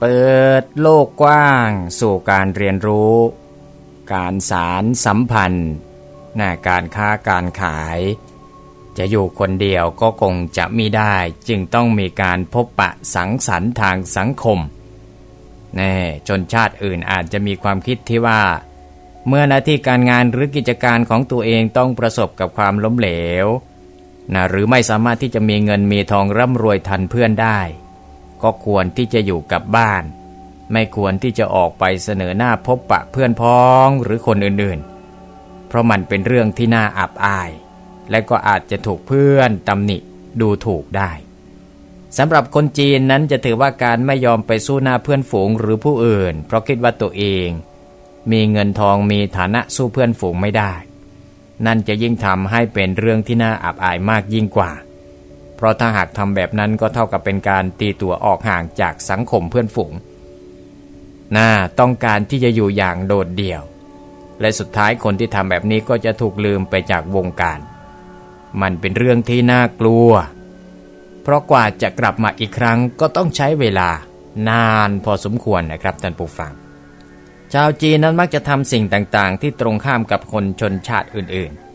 เปิดโลกกว้างสู่การเรียนรู้ การสารสัมพันธ์นการค้าการขาย จะอยู่คนเดียวก็คงจะมีได้ จึงต้องมีการพบปะสังสรรค์ทางสังคมแน่จนชาติอื่นอาจจะมีความคิดที่ว่า เมื่อหน้าที่การงานหรือกิจการของตัวเองต้องประสบกับความล้มเหลวนะหรือไม่สามารถที่จะมีเงินมีทองร่ำรวยทันเพื่อนได้ ก็ควรที่จะอยู่กับบ้าน ไม่ควรที่จะออกไปเสนอหน้าพบปะเพื่อนพ้องหรือคนอื่นๆ เพราะมันเป็นเรื่องที่น่าอับอาย และก็อาจจะถูกเพื่อนตำหนิดูถูกได้สำหรับคนจีนนั้นจะถือว่าการไม่ยอมไปสู้หน้าเพื่อนฝูงหรือผู้อื่น เพราะคิดว่าตัวเอง มีเงินทองมีฐานะสู้เพื่อนฝูงไม่ได้ นั่นจะยิ่งทำให้เป็นเรื่องที่น่าอับอายมากยิ่งกว่า เพราะถ้าหากทำแบบนั้นก็เท่ากับเป็นการตีตัวออกห่างจากสังคมเพื่อนฝูงน่าต้องการที่จะอยู่อย่างโดดเดี่ยว และสุดท้ายคนที่ทำแบบนี้ก็จะถูกลืมไปจากวงการ มันเป็นเรื่องที่น่ากลัว เพราะกว่าจะกลับมาอีกครั้งก็ต้องใช้เวลานานพอสมควรนะครับท่านผู้ฟัง ชาวจีนนั้นมักจะทำสิ่งต่างๆ ที่ตรงข้ามกับคนชนชาติอื่นๆ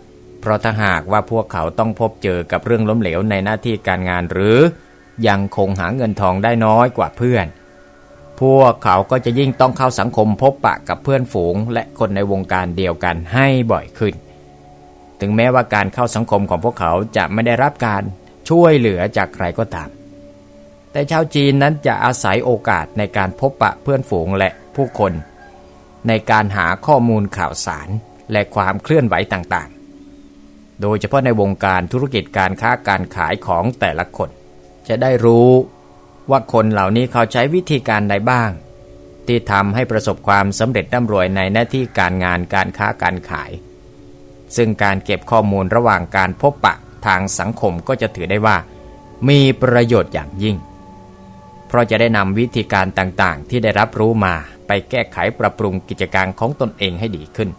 เพราะถ้าหากว่าพวกเขาต้องพบเจอกับเรื่องล้มเหลวในหน้าที่การงานหรือ ยังคงหาเงินทองได้น้อยกว่าเพื่อน พวกเขาก็จะยิ่งต้องเข้าสังคมพบปะกับเพื่อนฝูง และคนในวงการเดียวกันให้บ่อยขึ้น ถึงแม้ว่าการเข้าสังคมของพวกเขาจะไม่ได้รับการช่วยเหลือจากใครก็ตาม แต่ชาวจีนนั้นจะอาศัยโอกาสในการพบปะเพื่อนฝูงและผู้คน ในการหาข้อมูลข่าวสารและความเคลื่อนไหวต่างๆ โดยเฉพาะในวงการธุรกิจการค้าการขายของแต่ละคน จะได้รู้ว่าคนเหล่านี้เขาใช้วิธีการใดบ้าง ที่ทำให้ประสบความสำเร็จร่ำรวยในหน้าที่การงานการค้าการขาย ซึ่งการเก็บข้อมูลระหว่างการพบปะทางสังคมก็จะถือได้ว่า มีประโยชน์อย่างยิ่ง เพราะจะได้นำวิธีการต่างๆ ที่ได้รับรู้มาไปแก้ไขปรับปรุงกิจการของตนเองให้ดีขึ้น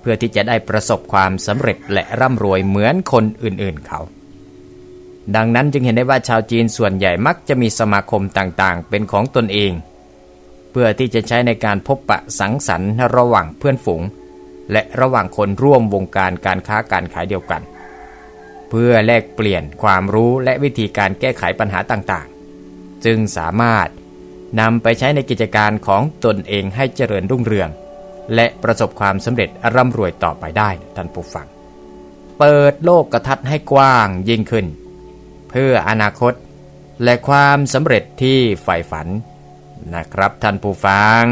เพื่อที่จะได้ประสบความสำเร็จและร่ำรวยเหมือนคนอื่นๆเขา ดังนั้นจึงเห็นได้ว่าชาวจีนส่วนใหญ่มักจะมีสมาคมต่างๆ เป็นของตนเอง เพื่อที่จะใช้ในการพบปะสังสรรค์ระหว่างเพื่อนฝูง และระหว่างคนร่วมวงการการค้าการขายเดียวกัน เพื่อแลกเปลี่ยนความรู้และวิธีการแก้ไขปัญหาต่างๆ จึงสามารถนำไปใช้ในกิจการของตนเองให้เจริญรุ่งเรือง และประสบความสำเร็จร่ำรวยต่อไปได้ท่านผู้ฟัง เปิดโลกกระทัดให้กว้างยิ่งขึ้น เพื่ออนาคต และความสำเร็จที่ใฝ่ฝันนะครับท่านผู้ฟัง